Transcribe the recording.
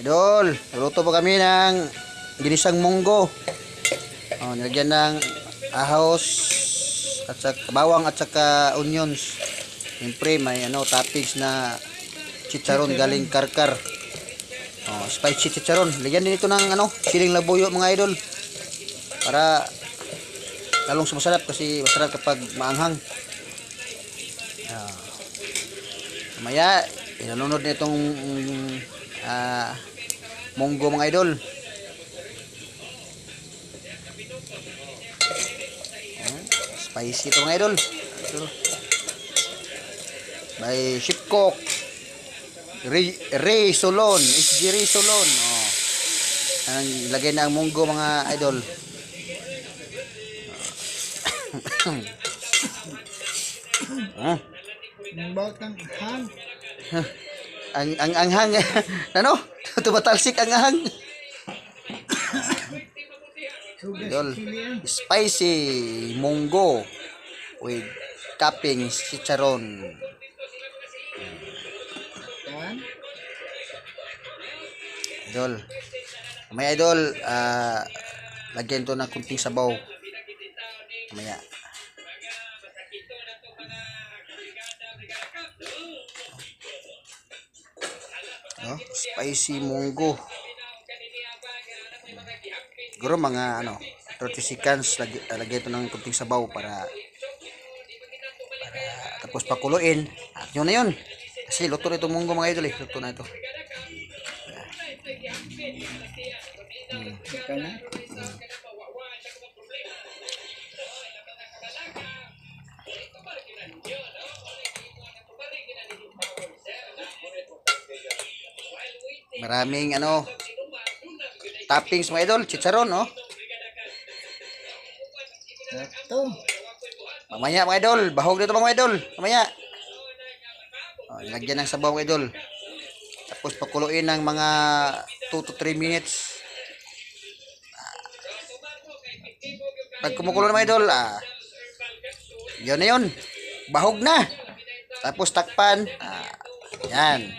Idol, luto po kami ng ginisang munggo. Oh, nilagyan ng ahos at saka bawang at saka onions. Siyempre may ano toppings na chicharon galing karkar. Oh, spicy chicharon. Lagyan din ito ng ano, siling labuyo mga idol. Para lalong sumasarap kasi masarap kapag maanghang. Ah. Mamaya, inanunod na itong ah, munggo mga idol. Ayan, Spicy ito mga idol. By Chef Cook. Ray, Ray Solon. SG Ray Solon. Oh. Ang lagay na ang munggo mga idol. Ah. Ang bawat ng hang. Ang ang anghang ano? Tumatalsik ang anghang. Idol. spicy munggo with toppings chicharon. Idol may idol ah lagyan to ng kunting sabaw. Mamaya oh, spicy munggo. Siguro mga ano 30 seconds lagi, lagyan ito ng kunting sabaw para para tapos pakuluin at yun na yun. Kasi luto na itong munggo mga idol eh. Luto na ito. Ika Maraming ano toppings mga idol, chicharon, no? Ito. Mamaya mga idol, bahog dito mga idol. Mamaya. Oh, lagyan ng sabaw mga idol. Tapos pakuluin ng mga 2 to 3 minutes. Pag kumukulo na mga idol, ah, yun na yun. Bahog na. Tapos takpan. Ah, yan.